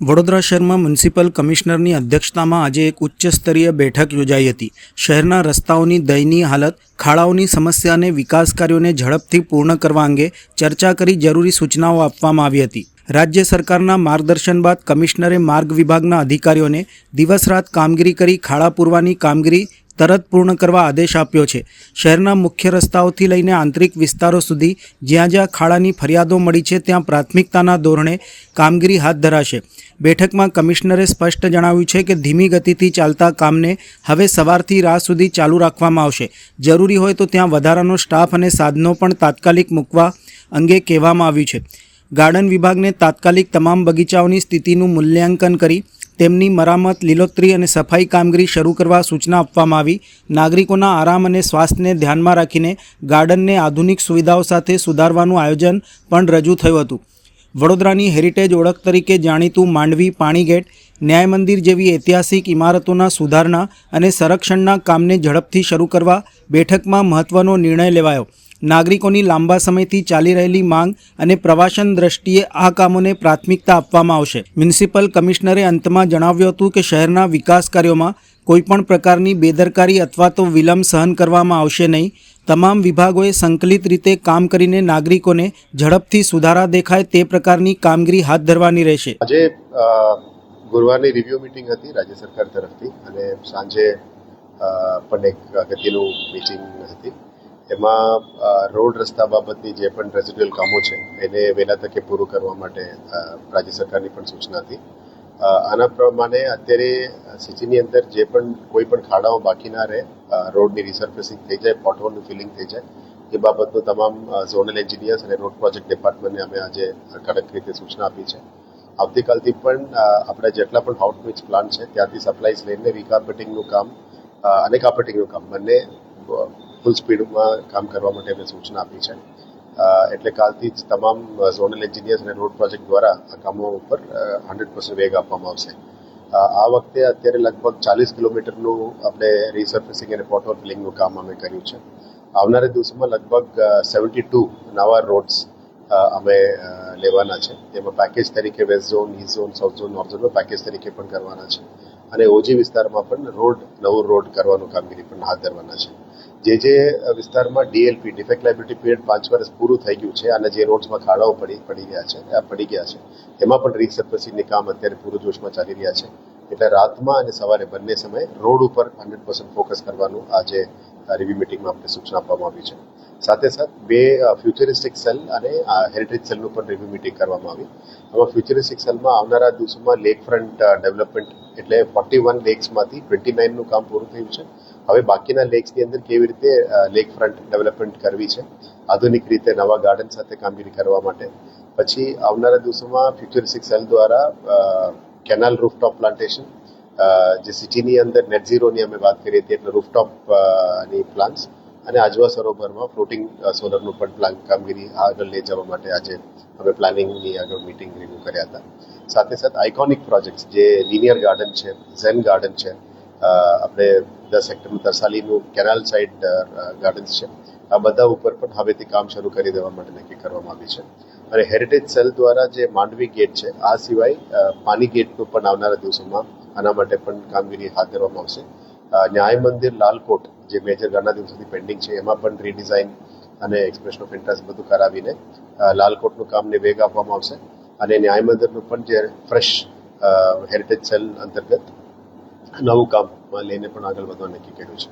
વડોદરા શહેરમાં મ્યુનિસિપલ કમિશનરની અધ્યક્ષતામાં આજે એક ઉચ્ચ સ્તરીય બેઠક યોજાઈ હતી. શહેરના રસ્તાઓની દયનીય હાલત, ખાડાઓની સમસ્યા અને વિકાસ કાર્યોને ઝડપથી પૂર્ણ કરવા અંગે ચર્ચા કરી જરૂરી સૂચનાઓ આપવામાં આવી હતી. રાજ્ય સરકારના માર્ગદર્શન બાદ કમિશનરે માર્ગ વિભાગના અધિકારીઓને દિવસ રાત કામગીરી કરી ખાડા પૂરવાની કામગીરી તરત પૂર્ણ કરવા આદેશ આપ્યો છે. શહેરના મુખ્ય રસ્તાઓથી લઈને આંતરિક વિસ્તારો સુધી જ્યાં જ્યાં ખાડાની ફરિયાદો મળી છે, ત્યાં પ્રાથમિકતાના ધોરણે કામગીરી હાથ ધરાશે. બેઠકમાં કમિશનરે સ્પષ્ટ જણાવ્યું છે કે ધીમી ગતિથી ચાલતા કામને હવે સવારથી રાત સુધી ચાલુ રાખવામાં આવશે. જરૂરી હોય તો ત્યાં વધારાનો સ્ટાફ અને સાધનો પણ તાત્કાલિક મૂકવા અંગે કહેવામાં આવ્યું છે. ગાર્ડન વિભાગને તાત્કાલિક તમામ બગીચાઓની સ્થિતિનું મૂલ્યાંકન કરી તેમની મરામત, લીલોતરી અને સફાઈ કામગીરી શરૂ કરવા સૂચના આપવામાં આવી. નાગરિકોના આરામ અને સ્વાસ્થ્યને ધ્યાનમાં રાખીને ગાર્ડનને આધુનિક સુવિધાઓ સાથે સુધારવાનું આયોજન પણ રજૂ થયું હતું. વડોદરાની હેરિટેજ ઓળખ તરીકે જાણીતું માંડવી પાણીગેટ ન્યાય મંદિર જેવી ઐતિહાસિક ઇમારતોના સુધારણા અને સંરક્ષણના કામને ઝડપથી શરૂ કરવા બેઠકમાં મહત્વનો નિર્ણય લેવાયો. નાગરિકોની લાંબા સમયથી ચાલી રહેલી માંગ અને પ્રવાસન દ્રષ્ટિએ આ કામોને પ્રાથમિકતા આપવામાં આવશે. મ્યુનિસિપલ કમિશનરે અંતમાં જણાવ્યું હતું કે શહેરના વિકાસ કાર્યોમાં કોઈપણ પ્રકારની બેદરકારી અથવા તો વિલંબ સહન કરવામાં આવશે નહીં. તમામ વિભાગોએ સંકલિત રીતે કામ કરીને નાગરિકોને ઝડપથી સુધારા દેખાય તે પ્રકારની કામગીરી હાથ ધરવાની રહેશે. આજે ગુરુવારની રિવ્યુ મિટિંગ હતી રાજ્ય સરકાર તરફથી અને સાંજે પણ એક અગત્યનું મિટિંગ હતી. એમાં રોડ રસ્તા બાબતની જે પણ રેસિડ્યુઅલ કામો છે, એને વહેલા તકે પૂરું કરવા માટે રાજ્ય સરકારની પણ સૂચના હતી. આના પ્રમાણે અત્યારે સિટીની અંદર જે પણ કોઈ પણ ખાડાઓ બાકી ના રહે રોડની રિસર્ફેસિંગ થઈ જાય પોટહોલનું ફિલિંગ થઈ જાય, એ બાબતનું તમામ ઝોનલ એન્જિનિયર્સ અને રોડ પ્રોજેક્ટ ડિપાર્ટમેન્ટને અમે આજે કડક રીતે સૂચના આપી છે. આવતીકાલથી પણ આપણા જેટલા પણ આઉટરીચ પ્લાન છે, ત્યાંથી સપ્લાયસ લઈને રિકાર્પેટિંગનું કામ અને કાર્પેટિંગનું કામ બંને ફૂલ સ્પીડમાં કામ કરવા માટે અમે સૂચના આપી છે. એટલે કાલથી જ તમામ ઝોનલ એન્જિનિયર્સ અને રોડ પ્રોજેક્ટ દ્વારા આ કામો ઉપર હંડ્રેડ પર્સન્ટ વેગ આપવામાં આવશે. આ વખતે અત્યારે લગભગ ચાલીસ કિલોમીટરનું આપણે રિસર્ફેસિંગ અને પોટહોલ ફિલિંગનું કામ અમે કર્યું છે. આવનારા દિવસોમાં લગભગ સેવન્ટી ટુ નવા રોડ્સ અમે લેવાના છે. એમાં પેકેજ તરીકે west zone east zone south zone north ઝોનમાં પેકેજ તરીકે પણ કરવાના છે. અને ઓજી વિસ્તારમાં પણ રોડ નવો રોડ કરવાનું કામગીરી પણ હાથ ધરવાના છે. જે જે વિસ્તારમાં ડીએલપી ડિફેક્ટ લાયબિલિટી પીરિયડ પાંચ વર્ષ પૂરું થઈ ગયું છે, અને જે રોડ્સમાં ખાડાઓ પડી પડી ગયા છે પડી ગયા છે, એમાં પણ રીસર્ફેસિંગની કામ અત્યારે પૂરું જોશમાં ચાલી રહ્યા છે. એટલે રાતમાં અને સવારે બંને સમયે રોડ ઉપર હંડ્રેડ પર્સન્ટ ફોકસ કરવાનું આજે રિવ્યુ મિટિંગમાં આપણે સૂચના આપવામાં આવી છે. સાથે સાથ બે ફ્યુચરિસ્ટિક સેલ અને હેરિટેજ સેલનું પણ રિવ્યુ મિટિંગ કરવામાં આવી. આમાં ફ્યુચરિસ્ટિક સેલમાં આવનારા દિવસોમાં લેક ફ્રન્ટ ડેવલપમેન્ટ એટલે ફોર્ટી વન લેક્સમાંથી ટ્વેન્ટી નાઇનનું કામ પૂરું થયું છે. હવે બાકીના લેક્સની અંદર કેવી રીતે લેક ફ્રન્ટ ડેવલપમેન્ટ કરવી છે? આધુનિક રીતે નવા ગાર્ડન સાથે કામગીરી કરવા માટે. પછી આવનારા દિવસોમાં ફ્યુચરિસ્ટિક સેલ દ્વારા કેનાલ રૂફટોપ પ્લાન્ટેશન જે સિટીની અંદર નેટ ઝીરોની અમે વાત કરીએ હતી, એટલે રૂફટોપની અને આજવા સરોવરમાં ફ્લોટિંગ સોલરનું પણ પ્લાન કામગીરી આગળ લઈ જવા માટે આજે અમે પ્લાનિંગની આગળ મિટિંગ રિવ્યુ કર્યા હતા. સાથે સાથે આઇકોનિક પ્રોજેક્ટ્સ જે લિનિયર ગાર્ડન છે ઝેન ગાર્ડન છે આપણે દસ હેક્ટરનું તરસાલીનું કેનાલ સાઇડ ગાર્ડન્સ છે. આ બધા ઉપર પણ હવેથી કામ શરૂ કરી દેવા માટે નક્કી કરવામાં આવ્યું છે. અને હેરિટેજ સેલ દ્વારા જે માંડવી ગેટ છે, આ સિવાય પાની ગેટનું પણ આવનારા દિવસોમાં આના માટે પણ કામગીરી હાથ ધરવામાં આવશે. ન્યાય મંદિર લાલકોટ, જે મેજર ઘણા દિવસોથી પેન્ડિંગ છે, એમાં પણ રીડિઝાઇન અને એક્સપ્રેશન ઓફ ઇન્ટરેસ્ટ બધું કરાવીને લાલકોટનું કામને વેગ આપવામાં આવશે. અને ન્યાય મંદિરનું પણ જે ફ્રેશ હેરિટેજ સેલ અંતર્ગત નવું કામમાં લઈને પણ આગળ વધવા નક્કી કર્યું છે.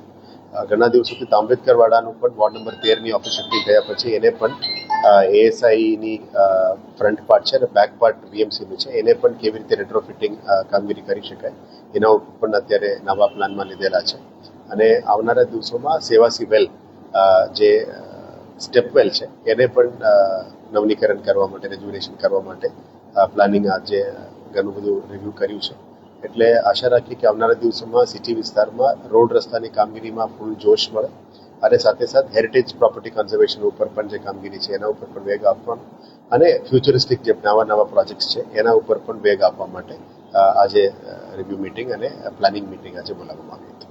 ઘણા દિવસોથી તાંબેદકર વાડાનું પણ વોર્ડ નંબર તેરની ઓફિસ શિફ્ટિંગ થયા પછી એને પણ એએસઆઈની ફ્રન્ટ પાર્ટ છે અને બેક પાર્ટ વીએમસીનું છે. એને પણ કેવી રીતે રેટ્રોફિટિંગ કામગીરી કરી શકાય, એના ઉપર પણ અત્યારે નવા પ્લાનમાં લીધેલા છે. અને આવનારા દિવસોમાં સેવાસી વેલ જે સ્ટેપવેલ છે, એને પણ નવનીકરણ કરવા માટે રેજ્યુલેશન કરવા માટે પ્લાનિંગ આજે ઘણું બધું રિવ્યૂ કર્યું છે. એટલે આશા રાખીએ કે આવનારા દિવસોમાં સિટી વિસ્તારમાં રોડ રસ્તાની કામગીરીમાં ફૂલ જોશ મળે અને સાથે સાથે હેરિટેજ પ્રોપર્ટી કન્ઝર્વેશન ઉપર પણ જે કામગીરી છે, એના ઉપર પણ વેગ આપવાનો અને ફ્યુચરિસ્ટિક જે નવા નવા પ્રોજેક્ટ્સ છે, એના ઉપર પણ વેગ આપવા માટે આજે રિવ્યુ મિટિંગ અને પ્લાનિંગ મિટિંગ આજે બોલાવવામાં આવી હતી.